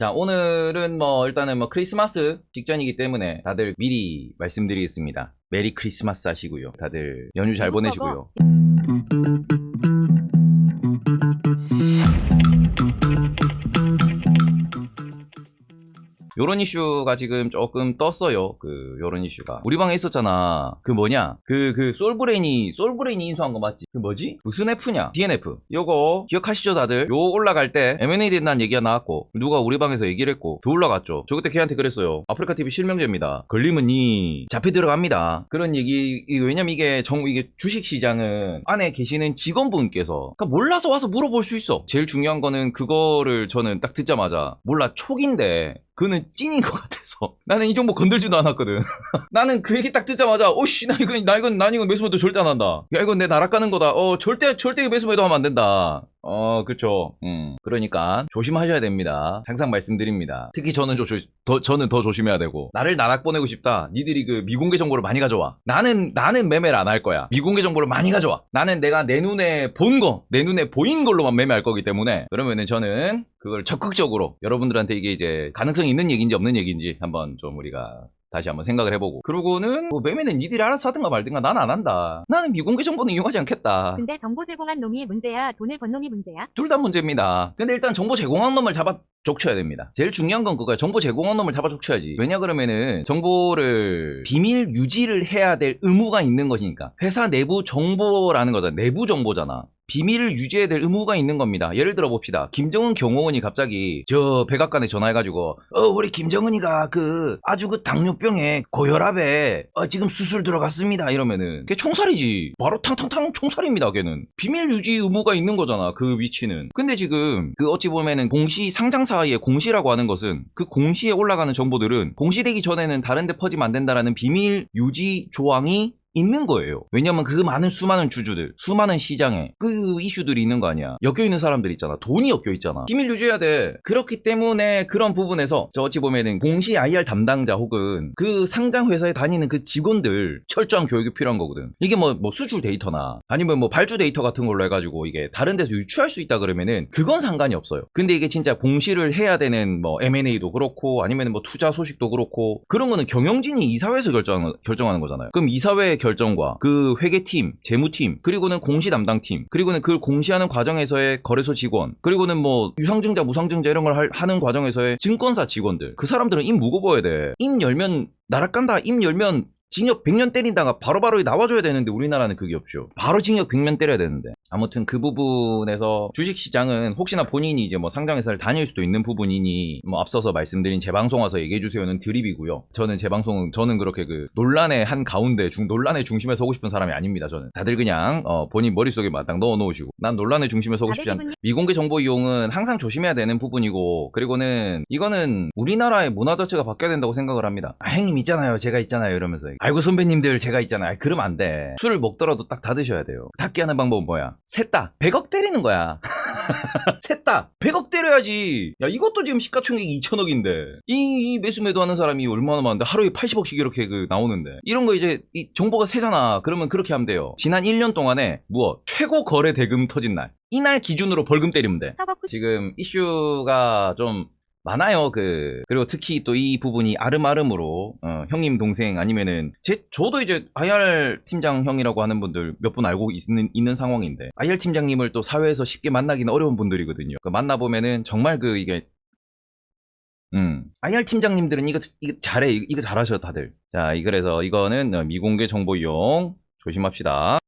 자, 오늘은 뭐, 일단은 뭐, 크리스마스 직전이기 때문에 다들 미리 말씀드리겠습니다. 메리 크리스마스 하시고요. 다들 연휴 잘 보내시고요. 요런 이슈가 지금 조금 떴어요. 그, 요런 이슈가. 우리 방에 있었잖아. 그 뭐냐. 그, 그, 솔브레인이, 솔브레인이 인수한 거 맞지? 그 뭐지? 무슨 F냐? DNF. 요거, 기억하시죠, 다들? 요 올라갈 때, M&A 된다는 얘기가 나왔고, 누가 우리 방에서 얘기를 했고, 더 올라갔죠. 저 그때 걔한테 그랬어요. 아프리카 TV 실명제입니다. 걸리면 니, 잡혀 들어갑니다. 그런 얘기, 왜냐면 이게 정, 이게 주식 시장은 안에 계시는 직원분께서, 그러니까 몰라서 와서 물어볼 수 있어. 제일 중요한 거는 그거를 저는 딱 듣자마자, 몰라, 촉인데, 그는 찐인 것 같아서. 나는 이 정보 건들지도 않았거든. 나는 그 얘기 딱 듣자마자 오씨 나 이건 나 이건 난 이건 매수매도 절대 안 한다. 야 이건 내 나락 가는 거다. 어 절대 절대 매수매도 하면 안 된다 어 그쵸. 음. 그러니까 조심하셔야 됩니다. 항상 말씀드립니다. 특히 저는 조, 조- 더, 저는 더 조심해야 되고. 나를 나락 보내고 싶다. 니들이 그 미공개 정보를 많이 가져와. 나는 나는 매매를 안 할 거야. 미공개 정보를 많이 가져와. 나는 내가 내 눈에 본 거 내 눈에 보인 걸로만 매매할 거기 때문에 그러면은 저는 그걸 적극적으로 여러분들한테 이게 이제 가능성이 있는 얘기인지 없는 얘기인지 한번 좀 우리가 다시 한번 생각을 해보고 그러고는 뭐 매매는 니들이 알아서 하든가 말든가 난 안 한다 나는 미공개 정보는 이용하지 않겠다 근데 정보 제공한 놈이 문제야, 돈을 번 놈이 문제야? 둘 다 문제입니다. 근데 일단 정보 제공한 놈을 잡아 족쳐야 됩니다. 제일 중요한 건 그거야. 정보 제공한 놈을 잡아 족쳐야지. 왜냐 그러면은 정보를 비밀 유지를 해야 될 의무가 있는 것이니까. 회사 내부 정보라는 거잖아. 내부 정보잖아. 비밀을 유지해야 될 의무가 있는 겁니다. 예를 들어 봅시다. 김정은 경호원이 갑자기 저 백악관에 전화해가지고 어 우리 김정은이가 그 아주 그 당뇨병에 고혈압에 어, 지금 수술 들어갔습니다 이러면은 걔 총살이지. 바로 탕탕탕 총살입니다. 걔는 비밀 유지 의무가 있는 거잖아. 그 위치는. 근데 지금 그 어찌 보면은 공시 상장사의 공시라고 하는 것은 그 공시에 올라가는 정보들은 공시되기 전에는 다른 데 퍼지면 안 된다라는 비밀 유지 조항이 있는 거예요. 왜냐면 그 많은 수많은 주주들, 수많은 시장에 그 이슈들이 있는 거 아니야. 엮여 있는 사람들 있잖아. 돈이 엮여 있잖아. 비밀 유지해야 돼. 그렇기 때문에 그런 부분에서 저 어찌 보면은 공시 IR 담당자 혹은 그 상장 회사에 다니는 그 직원들 철저한 교육이 필요한 거거든. 이게 뭐, 뭐 수출 데이터나 아니면 뭐 발주 데이터 같은 걸로 해가지고 이게 다른 데서 유추할 수 있다 그러면은 그건 상관이 없어요. 근데 이게 진짜 공시를 해야 되는 뭐 M&A도 그렇고 아니면 뭐 투자 소식도 그렇고 그런 거는 경영진이 이사회에서 결정, 결정하는 거잖아요. 그럼 이사회의 결정과 그 회계팀, 재무팀, 그리고는 공시 담당팀, 그리고는 그걸 공시하는 과정에서의 거래소 직원, 그리고는 뭐 유상증자, 무상증자 이런 걸 할- 하는 과정에서의 증권사 직원들. 그 사람들은 입 무거워야 돼. 입 열면 나락 간다. 입 열면 징역 100년 때린다가 바로바로 나와줘야 되는데 우리나라는 그게 없죠. 바로 징역 100년 때려야 되는데. 아무튼 그 부분에서 주식시장은 혹시나 본인이 이제 뭐 상장회사를 다닐 수도 있는 부분이니 뭐 앞서서 말씀드린 재방송 와서 얘기해주세요는 드립이고요. 저는 재방송은 저는 그렇게 그 논란의 한 가운데 중 논란의 중심에 서고 싶은 사람이 아닙니다. 저는 다들 그냥 어, 본인 머릿속에 마땅 넣어놓으시고 난 논란의 중심에 서고 싶지 않다. 미공개 정보 이용은 항상 조심해야 되는 부분이고 그리고는 이거는 우리나라의 문화 자체가 바뀌어야 된다고 생각을 합니다. 아, 형님 있잖아요. 제가 있잖아요. 이러면서 아이고 선배님들 제가 있잖아요. 그러면 안 돼. 술을 먹더라도 딱 다 드셔야 돼요. 닫게 하는 방법은 뭐야? 셋다 100억 때리는 거야. 셋다 100억 때려야지. 야 이것도 지금 시가총액이 2천억인데 이, 이 매수 매도하는 사람이 얼마나 많은데 하루에 80억씩 이렇게 그 나오는데 이런 거 이제 이 정보가 세잖아. 그러면 그렇게 하면 돼요. 지난 1년 동안에 무엇 최고 거래 대금 터진 날 이날 기준으로 벌금 때리면 돼. 지금 이슈가 좀 많아요. 그 그리고 특히 또 이 부분이 아름아름으로 어, 형님 동생 아니면은 제 저도 이제 IR 팀장 형이라고 하는 분들 몇 분 알고 있는 있는 상황인데 IR 팀장님을 또 사회에서 쉽게 만나기는 어려운 분들이거든요. 그 만나 보면은 정말 그 이게 음, IR 팀장님들은 이거, 이거 잘해. 이거, 잘하셔, 다들. 자, 이, 그래서 이거는 어, 미공개 정보 이용 조심합시다.